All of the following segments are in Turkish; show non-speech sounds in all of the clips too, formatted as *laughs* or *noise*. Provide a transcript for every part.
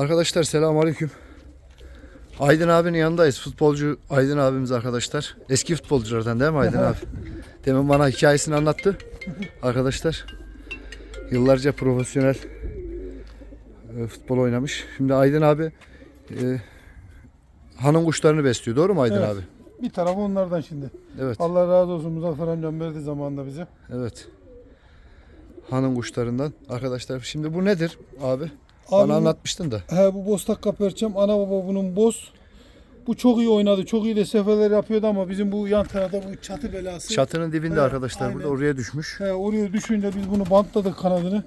Arkadaşlar selamünaleyküm. Aydın abinin yanındayız. Futbolcu Aydın abimiz arkadaşlar. Eski futbolculardan değil mi Aydın abi? *laughs* Demin bana hikayesini anlattı. Arkadaşlar yıllarca profesyonel e, futbol oynamış. Şimdi Aydın abi e, hanım kuşlarını besliyor. Doğru mu Aydın Evet. abi? Bir tarafı onlardan şimdi. Evet. Allah razı olsun Muzaffer amcam verdi zamanında bize. Evet. Hanım kuşlarından. Arkadaşlar şimdi bu nedir abi? Abi, Bana anlatmıştın da. He bu Bostak perçem ana baba bunun boz. Bu çok iyi oynadı. Çok iyi de seferler yapıyordu ama bizim bu yan tarafta bu çatı belası. Çatının dibinde Evet, arkadaşlar burada aynen. oraya düşmüş. He, oraya düşünce biz bunu bantladık kanadını.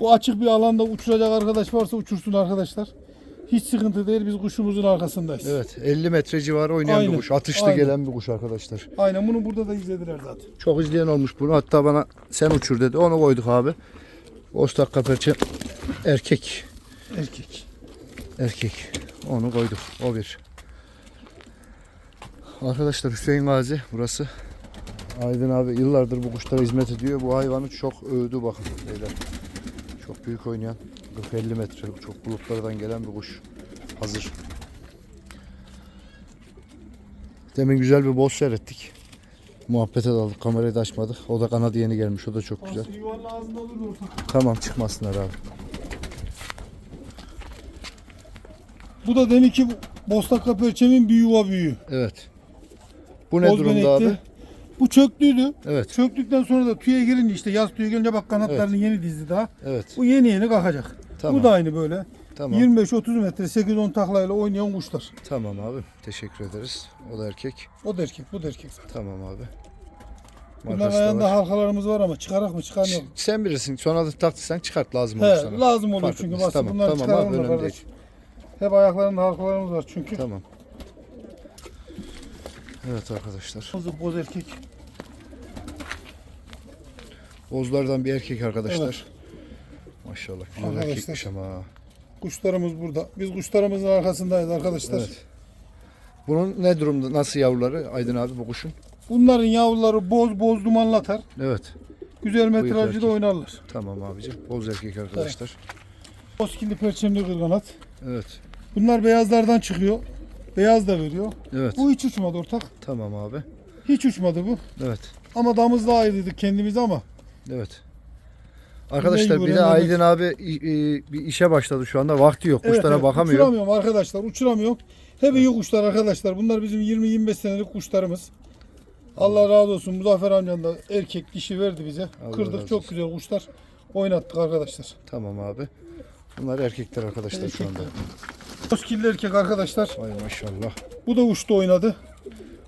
Bu açık bir alanda uçuracak arkadaş varsa uçursun arkadaşlar. Hiç sıkıntı değil. Biz kuşumuzun arkasındayız. Evet 50 metre civarı oynayan bir Aynen, kuş. Atışlı aynen. gelen bir kuş arkadaşlar. Aynen bunu burada da izlediler zaten. Çok izleyen olmuş bunu. Hatta bana sen uçur dedi. Onu koyduk abi. Ostak kaperçe erkek. Erkek. Erkek. Onu koyduk. O bir. Arkadaşlar Hüseyin Gazi burası. Aydın abi yıllardır bu kuşlara hizmet ediyor. Bu hayvanı çok övdü bakın. Beyler. Çok büyük oynayan. 40-50 metre çok bulutlardan gelen bir kuş. Hazır. Demin güzel bir boz seyrettik. Muhabbete daldık. Kamerayı da açmadık. O da kanadı yeni gelmiş. O da çok güzel. Ağzında olur. Tamam çıkmasınlar abi. Bu da demek ki Bostak perçemin bir yuva büyüğü. Evet. Bu ne Boz durumda abi? Bu çöktüydü. Evet. Çöktükten sonra da tüye girince işte yaz tüye gelince bak kanatlarını yeni dizdi daha. Evet. Bu yeni yeni kalkacak. Tamam. Bu da aynı böyle. Tamam. 25-30 metre 8-10 taklayla oynayan kuşlar. Tamam abi. Teşekkür ederiz. O da erkek. O da erkek, bu da erkek. Tamam abi. Bunlar ayağında var. halkalarımız var ama çıkarak mı çıkarmıyor? Sen bilirsin. Sonra da taktıysan çıkart lazım olur He, sana. lazım oluyor Fark çünkü etmez. Tamam, bunları tamam abi, önemli değil. Hep ayaklarında halkalarımız var çünkü. Tamam. Evet arkadaşlar. Boz, boz erkek. Bozlardan bir erkek arkadaşlar. Evet. Maşallah güzel Arkadaşlar. erkekmiş ama. Kuşlarımız burada. Biz kuşlarımızın arkasındayız arkadaşlar. Evet. Bunun ne durumda? Nasıl yavruları Aydın abi bu kuşun? Bunların yavruları boz boz dumanlı atar. Evet. Güzel erkek. metrajda oynarlar. Tamam abicim. Boz erkek arkadaşlar. Boskilli perçemli kırganat. Evet. Bunlar beyazlardan çıkıyor. Beyaz da veriyor. Evet. Bu hiç uçmadı ortak. Tamam abi. Hiç uçmadı bu. Evet. Ama damızda ayrıydık kendimiz ama. Evet. Arkadaşlar bir de. Aydın abi i- i- bir işe başladı şu anda. Vakti yok. Evet, Kuşlara evet, bakamıyor. Uçuramıyorum arkadaşlar. Uçuramıyorum. Hep iyi kuşlar arkadaşlar. Bunlar bizim 20-25 senelik kuşlarımız. Allah razı olsun. Muzaffer amcan da erkek dişi verdi bize. Allah Kırdık çok olsun. güzel kuşlar. Oynattık arkadaşlar. Tamam abi. Bunlar erkekler arkadaşlar şu anda. Boskilli erkek arkadaşlar. Vay maşallah. Bu da uçtu oynadı.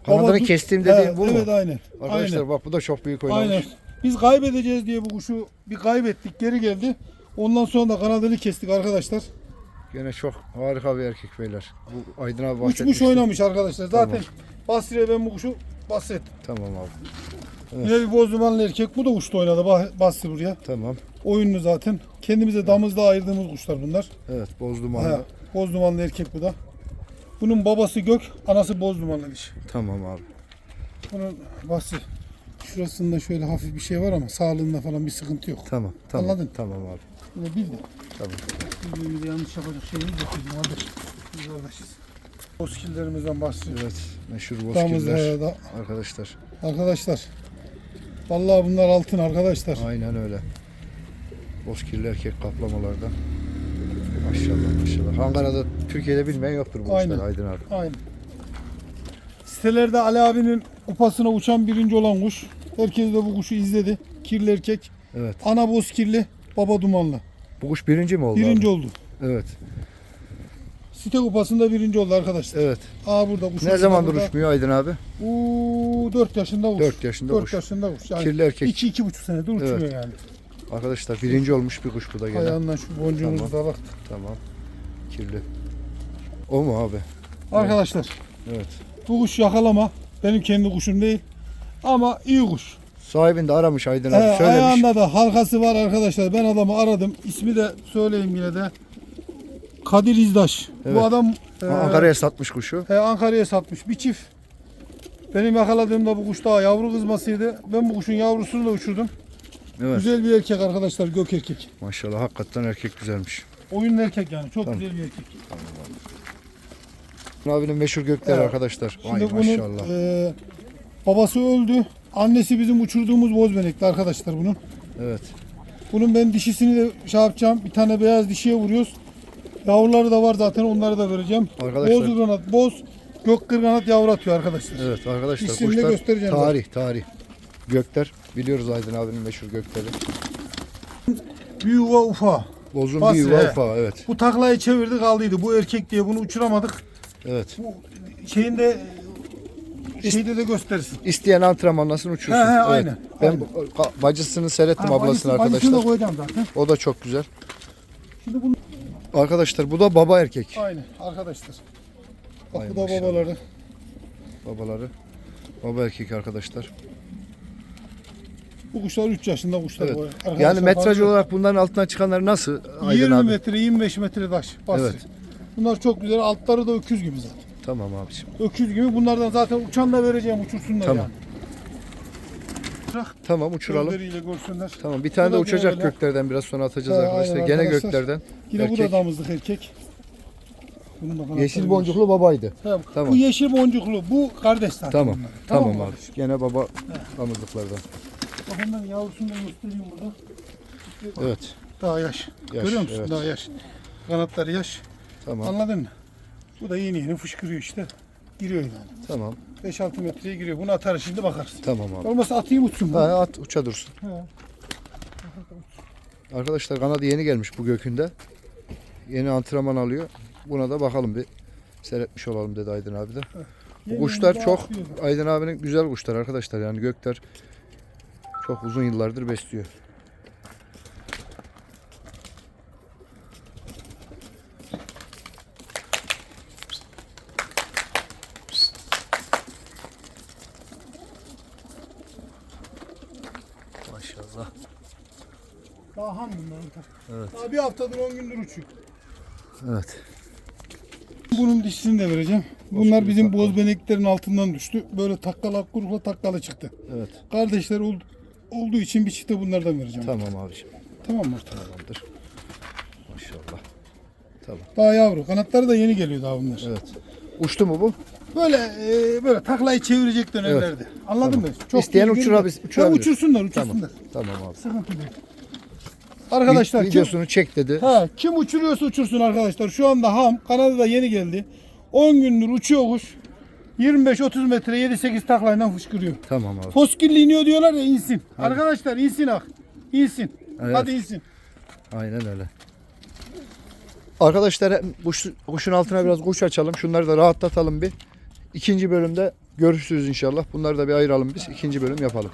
Kanadını Baba kestim He, dediğin bu mu? Evet aynen. Arkadaşlar aynen. bak bu da çok büyük oynamış. Aynen. Biz kaybedeceğiz diye bu kuşu bir kaybettik. Geri geldi. Ondan sonra da kanadını kestik arkadaşlar. Gene çok harika bir erkek beyler. Bu Aydın abi Uçmuş bahsetmişti. oynamış arkadaşlar. Zaten Tamam. Basri'ye ben bu kuşu bahsettim. Tamam abi. Evet. Yine bir bozdumanlı erkek. Bu da uçtu oynadı Basri buraya. Tamam. Oyunlu zaten. Kendimize damızda ayırdığımız kuşlar bunlar. Evet boz dumanlı. erkek bu da. Bunun babası gök, anası bozdumanlı dişi. Tamam abi. Bunun Basri şurasında şöyle hafif bir şey var ama sağlığında falan bir sıkıntı yok. Tamam. Tamam. Anladın. Tamam abi. Bunu bil de. Tamam. Bildiğimizi yanlış yapacak şeyimiz yok bizim kardeş. Biz kardeşiz. Bozkillerimizden bahsediyoruz. Evet. Meşhur da Arkadaşlar. arkadaşlar. Vallahi bunlar altın arkadaşlar. Aynen öyle. Bozkirli erkek kaplamalarda. Maşallah maşallah. Ankara'da Türkiye'de bilmeyen yoktur bu Aynen. işler Aydın abi. Aynen. Sitelerde Ali abinin kupasına uçan birinci olan kuş. Herkes de bu kuşu izledi. Kirli erkek. Evet. Ana boz kirli, baba dumanlı. Bu kuş birinci mi oldu Birinci abi? oldu. Evet. Site kupasında birinci oldu arkadaşlar. Evet. Aa burada kuş. Ne zamandır uçmuyor Aydın abi? Uuu 4 yaşında kuş. 4 yaşında 4 kuş. yaşında kuş. Yani Kirli erkek. 2 2,5 senedir uçmuyor Evet. yani. Arkadaşlar birinci olmuş bir kuş bu da gene. Ayağından şu boncuğumuzu da bak. Tamam. Kirli. O mu abi? Arkadaşlar Evet. bu kuş yakalama. Benim kendi kuşum değil. Ama iyi kuş. Sahibini de aramış Aydın abi. Söylemiş. ayağında da halkası var arkadaşlar. Ben adamı aradım. İsmi de söyleyeyim yine de. Kadir İzdaş. Evet. Bu adam e, Ankara'ya satmış kuşu. he, Ankara'ya satmış. Bir çift. Benim yakaladığımda bu kuş daha yavru kızmasıydı. Ben bu kuşun yavrusunu da uçurdum. Evet. Güzel bir erkek arkadaşlar. Gök erkek. Maşallah hakikaten erkek güzelmiş. Oyun erkek yani. Çok Tamam. güzel bir erkek. Abinin meşhur gökleri Evet. arkadaşlar. Vay Şimdi bunun maşallah. e, babası öldü. Annesi bizim uçurduğumuz bozbenekli arkadaşlar bunun. Evet. Bunun ben dişisini de şey yapacağım. Bir tane beyaz dişiye vuruyoruz. Yavruları da var zaten onları da vereceğim. Arkadaşlar- Boz kırganat, boz gök kırganat yavru atıyor arkadaşlar. Evet arkadaşlar kuşlar göstereceğim tarih tarih. Gökler biliyoruz Aydın abinin meşhur gökleri. Büyük ve ufa. Bozun Basri, bir yuva he. ufa evet. Bu taklayı çevirdi kaldıydı. Bu erkek diye bunu uçuramadık. Evet. Bu şeyinde şeyde de gösterirsin. İsteyen antrenmanlasın uçursun. He, he, evet. aynen, Ben aynen. bacısını seyrettim Ha, ablasını bacısı- bacısını da arkadaşlar. koyacağım zaten. O da çok güzel. Şimdi bunu Arkadaşlar bu da baba erkek. aynen arkadaşlar. Bak Ay bu da maşallah. babaları. Babaları. Baba erkek arkadaşlar. Bu kuşlar 3 yaşında kuşlar. Evet. bu. Arkadaşlar Yani metraj fazla- olarak bunların altından çıkanlar nasıl Aydın 20 abi? metre 25 metre taş. Evet. Bunlar çok güzel. Altları da öküz gibi zaten. Tamam abiciğim. Öküz gibi. Bunlardan zaten uçan da vereceğim uçursunlar Tamam. yani. Bırak. Tamam uçuralım. Tamam bir tane Bu de uçacak böyle. göklerden biraz sonra atacağız Ha, arkadaşlar. aynen Gene arkadaşlar. göklerden. Yine bu erkek. da damızlık erkek. Bunun da kanatları Yeşil var. boncuklu babaydı. Ha, Tamam. Bu yeşil boncuklu. Bu kardeş zaten. Tamam. bunlar. Tamam, mı abi. Gene baba damızlıklardan. Bak onların yavrusunu da göstereyim burada. Evet. Daha yaş. Yaş, Görüyor musun? evet. Daha yaş. Kanatları yaş. Tamam. Anladın mı? Bu da yeni yeni fışkırıyor işte. Giriyor yani. Tamam. 5-6 metreye giriyor. Bunu atar şimdi bakarsın. Tamam abi. Olmazsa atayım uçsun. Ha, at uça dursun. He. Arkadaşlar kanadı yeni gelmiş bu gökünde. Yeni antrenman alıyor. Buna da bakalım bir seyretmiş olalım dedi Aydın abi de. Bu kuşlar çok. Aydın abinin güzel kuşlar arkadaşlar. Yani gökler çok uzun yıllardır besliyor. Maşallah. Daha ham bunlar. Evet. Daha bir haftadır 10 gündür uçuyor. Evet. Bunun dişisini de vereceğim. Bunlar bizim boz beneklerin altından düştü. Böyle takkala kurukla takkalı çıktı. Evet. Kardeşler olduğu için bir çifte bunlardan vereceğim. Tamam abiciğim. Tamam mı? Tamamdır. Maşallah. Tamam. Daha yavru. Kanatları da yeni geliyor daha bunlar. Evet. Uçtu mu bu? Böyle e, böyle taklayı çevirecek dönemlerde. Anladın Tamam. mı? İsteyen düzgün uçurabil- de- uçurabilir. Ha, uçursunlar, Tamam. uçursunlar. Tamam abi. Sıkıntı değil. Arkadaşlar kim, videosunu çek dedi. ha, kim uçuruyorsa uçursun arkadaşlar. Şu anda ham. Kanada'da yeni geldi. 10 gündür uçuyor kuş. 25-30 metre 7-8 taklayla fışkırıyor. Tamam abi. Foskilli iniyor diyorlar ya insin. Arkadaşlar insin ak. İnsin. Evet. Hadi insin. Aynen öyle. Arkadaşlar kuş, kuşun altına biraz kuş açalım. Şunları da rahatlatalım bir. İkinci bölümde görüşürüz inşallah. Bunları da bir ayıralım biz. İkinci bölüm yapalım.